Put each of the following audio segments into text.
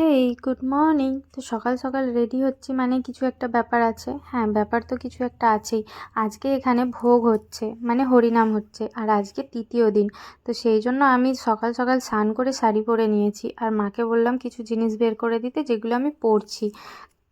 Hey good morning তো সকাল সকাল রেডি হচ্ছি মানে কিছু একটা ব্যাপার আছে। হ্যাঁ ব্যাপার তো কিছু একটা আছেই। আজকে এখানে ভোগ হচ্ছে মানে হরিনাম হচ্ছে, আর আজকে তৃতীয় দিন। তো সেই জন্য আমি সকাল সকাল স্নান করে শাড়ি পরে নিয়েছি। আর মাকে বললাম কিছু জিনিস বের করে দিতে, যেগুলো আমি পরছি।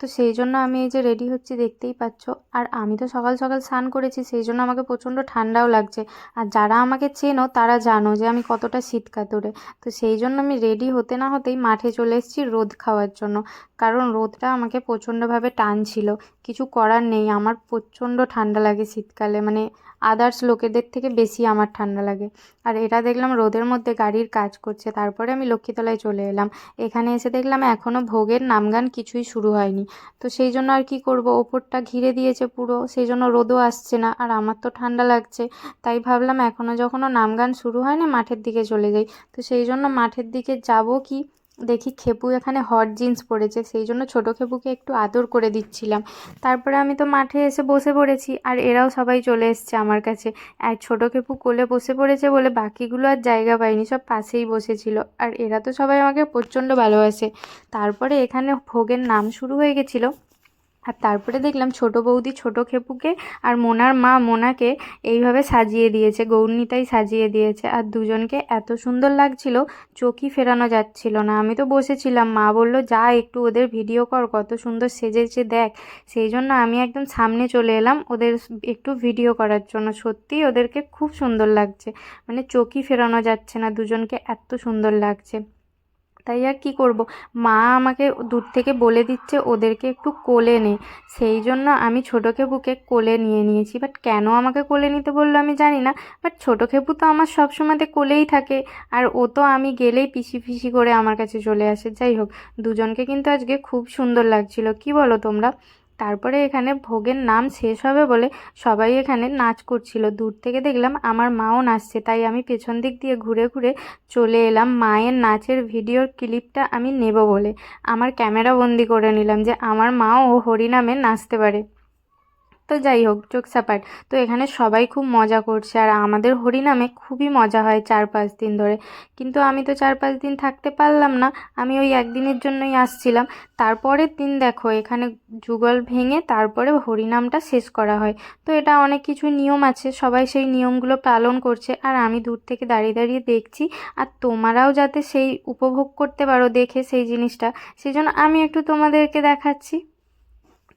তো সেই জন্য আমি এই যে রেডি হচ্ছি, দেখতেই পাচ্ছ। আর আমি তো সকাল সকাল স্নান করেছি, সেই জন্য আমাকে প্রচণ্ড ঠান্ডাও লাগছে। আর যারা আমাকে চেনো, তারা জানো যে আমি কতটা শীত কাতুরে। তো সেই জন্য আমি রেডি হতে না হতেই মাঠে চলে এসেছি রোদ খাওয়ার জন্য। কারণ রোদটা আমাকে প্রচণ্ডভাবে টানছিল। কিছু করার নেই, আমার প্রচণ্ড ঠান্ডা লাগে শীতকালে। মানে আদার্স লোকেদের থেকে বেশি আমার ঠান্ডা লাগে। আর এটা দেখলাম রোদের মধ্যে গাড়ির কাজ করছে। তারপরে আমি লক্ষ্মীতলায় চলে এলাম। এখানে এসে দেখলাম এখনও ভোগের নামগান কিছুই শুরু হয়নি। তো সেই জন্য আর কি করব? ওপরটা ঘিরে দিয়েছে পুরো, সেই জন্য রোদও আসছে না, আর আমার তো ঠান্ডা লাগছে। তাই ভাবলাম এখনও যখনও নাম গান শুরু হয়নি মাঠের দিকে চলে যাই। তো সেই জন্য মাঠের দিকে যাব কি? দেখি খেপু এখানে হট জিন্স পরেছে, সেই জন্য ছোটো খেপুকে একটু আদর করে দিচ্ছিলাম। তারপরে আমি তো মাঠে এসে বসে পড়েছি, আর এরাও সবাই চলে এসছে আমার কাছে। আর ছোটো খেপু কোলে বসে পড়েছে বলে বাকিগুলো আর জায়গা পায়নি, সব পাশেই বসেছিল। আর এরা তো সবাই আমাকে প্রচণ্ড ভালোবাসে। তারপরে এখানে ভোগের নাম শুরু হয়ে গেছিল। আর তারপরে দেখলাম ছোট বৌদি ছোট খেপুকে আর মোনার মা মোনাকে এইভাবে সাজিয়ে দিয়েছে, গৌরনীতাই সাজিয়ে দিয়েছে। আর দুজনকে এত সুন্দর লাগছিল, চোখই ফেরানো যাচ্ছিল না। আমি তো বসেছিলাম, মা বলল, যা, একটু ওদের ভিডিও কর, কত সুন্দর সেজেছে, দেখ। সেই জন্য আমি একদম সামনে চলে এলাম ওদের একটু ভিডিও করার জন্য। সত্যিই ওদেরকে খুব সুন্দর লাগছে। মানে চোখই ফেরানো যাচ্ছে না, দুজনকে এত সুন্দর লাগছে। তাই আর কি করব? মা আমাকে দূর থেকে বলে দিচ্ছে ওদেরকে একটু কোলে নে। সেই জন্য আমি ছোটো খেপুকে কোলে নিয়ে নিয়েছি। বাট কেন আমাকে কোলে নিতে বলল আমি জানি না। বাট ছোটো খেপু তো আমার সবসময়তে কোলেই থাকে। আর ও তো আমি গেলেই পিসি পিসি করে আমার কাছে চলে আসে। যাই হোক, দুজনকে কিন্তু আজকে খুব সুন্দর লাগছিল। কি বলো তোমরা? তারপরে এখানে ভোগের নাম শেষ হবে বলে সবাই এখানে নাচ করছিল। দূর থেকে দেখলাম আমার মাও নাচছে, তাই আমি পেছন দিক দিয়ে ঘুরে ঘুরে চলে এলাম। মায়ের নাচের ভিডিওর ক্লিপটা আমি নেব বলে। আমার ক্যামেরা বন্দি করে নিলাম যে আমার মাও হরিনামে নাচতে পারে। তো যাই হোক চোখ সাপাট তো এখানে সবাই খুব মজা করছে, আর আমাদের হরিনামে খুবই মজা হয় চার পাঁচ দিন ধরে। কিন্তু আমি তো চার পাঁচ দিন থাকতে পারলাম না, আমি ওই একদিনের জন্যই আসছিলাম। তারপরের দিন দেখো, এখানে যুগল ভেঙে তারপরে হরিনামটা শেষ করা হয়। তো এটা অনেক কিছু নিয়ম আছে, সবাই সেই নিয়মগুলো পালন করছে। আর আমি দূর থেকে দাঁড়িয়ে দাঁড়িয়ে দেখছি, আর তোমরাও যাতে সেই উপভোগ করতে পারো দেখে সেই জিনিসটা। সেই জন্য আমি একটু তোমাদেরকে দেখাচ্ছি।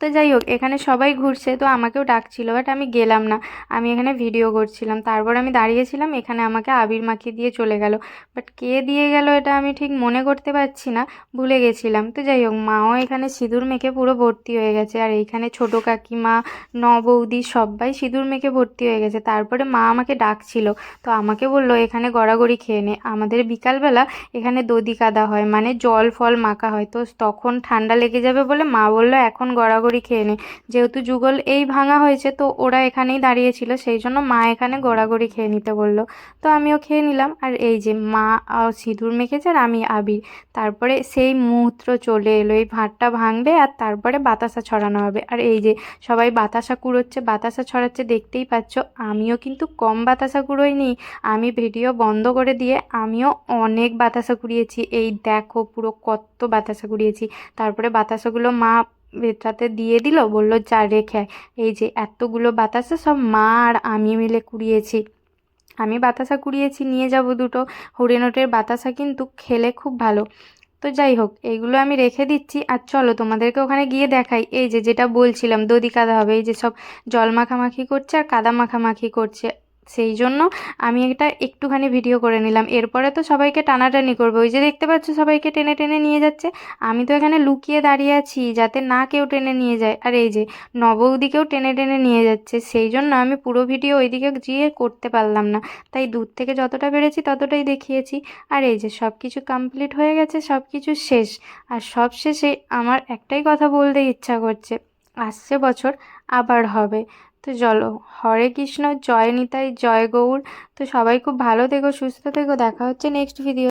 তো যাই হোক, এখানে সবাই ঘুরছে, তো আমাকেও ডাকছিল বাট আমি গেলাম না। আমি এখানে ভিডিও করছিলাম। তারপর আমি দাঁড়িয়েছিলাম, এখানে আমাকে আবির মাখিয়ে দিয়ে চলে গেল। বাট কে দিয়ে গেল এটা আমি ঠিক মনে করতে পারছি না, ভুলে গেছিলাম। তো যাই হোক, মাও এখানে সিঁদুর মেখে পুরো ভর্তি হয়ে গেছে, আর এইখানে ছোটো কাকিমা ন বৌদি সবাই সিঁদুর মেখে ভর্তি হয়ে গেছে। তারপরে মা আমাকে ডাকছিল, তো আমাকে বলল, এখানে গড়াগড়ি খেয়ে নে। আমাদের বিকালবেলা এখানে দদি কাদা হয় মানে জল ফল মাখা হয়, তো তখন ঠান্ডা লেগে যাবে বলে মা বলল, এখন গড়াগড়ি গড়াগড়ি খেয়ে নে। যেহেতু যুগল এই ভাঙা হয়েছে, তো ওরা এখানেই দাঁড়িয়েছিল, সেই জন্য মা এখানে গড়াগড়ি খেয়ে নিতে বলল। তো আমিও খেয়ে নিলাম, আর এই যে মা সিঁদুর মেখেছে আর আমি আবির। তারপরে সেই মুহূর্ত চলে এলো, এই ভাতটা ভাঙবে আর তারপরে বাতাসা ছড়ানো হবে। আর এই যে সবাই বাতাসা কুড়োচ্ছে, বাতাসা ছড়াচ্ছে দেখতেই পাচ্ছ, আমিও কিন্তু কম বাতাসা কুড়োইনি। আমি ভিডিও বন্ধ করে দিয়ে আমিও অনেক বাতাসা কুড়িয়েছি। এই দেখো পুরো কত বাতাসা কুড়িয়েছি। তারপরে বাতাসাগুলো মা এটাতে দিয়ে দিল, বলল, যা রেখে এই যে এতগুলো বাতাসা সব মা আর আমি মিলে কুড়িয়েছি। আমি বাতাসা কুড়িয়েছি, নিয়ে যাব দুটো। হরিণটের বাতাসা কিন্তু খেলে খুব ভালো। তো যাই হোক এইগুলো আমি রেখে দিচ্ছি আর চলো তোমাদেরকে ওখানে গিয়ে দেখাই। এই যে যেটা বলছিলাম দদি কাদা হবে, এই যে সব জল মাখামাখি করছে আর কাদা মাখামাখি করছে। সেই জন্য আমি এটা একটুখানি ভিডিও করে নিলাম। এরপরে তো সবাইকে টানাটানি করবে। ওই যে দেখতে পাচ্ছ সবাইকে টেনে টেনে নিয়ে যাচ্ছে। আমি তো এখানে লুকিয়ে দাঁড়িয়ে আছি যাতে না কেউ টেনে নিয়ে যায়। আর এই যে নবৌদিকেও টেনে টেনে নিয়ে যাচ্ছে। সেই জন্য আমি পুরো ভিডিও ওইদিকে গিয়ে করতে পারলাম না। তাই দূর থেকে যতটা পেরেছি ততটাই দেখিয়েছি। আর এই যে সব কিছু কমপ্লিট হয়ে গেছে সব কিছু শেষ। আর সব শেষে আমার একটাই কথা বলতে ইচ্ছা করছে, আসছে বছর আবার হবে। তো চলো, হরে কৃষ্ণ, জয় নিতাই, জয় গৌর। তো সবাই খুব ভালো থেকো, সুস্থ থেকো, দেখা হচ্ছে নেক্সট ভিডিও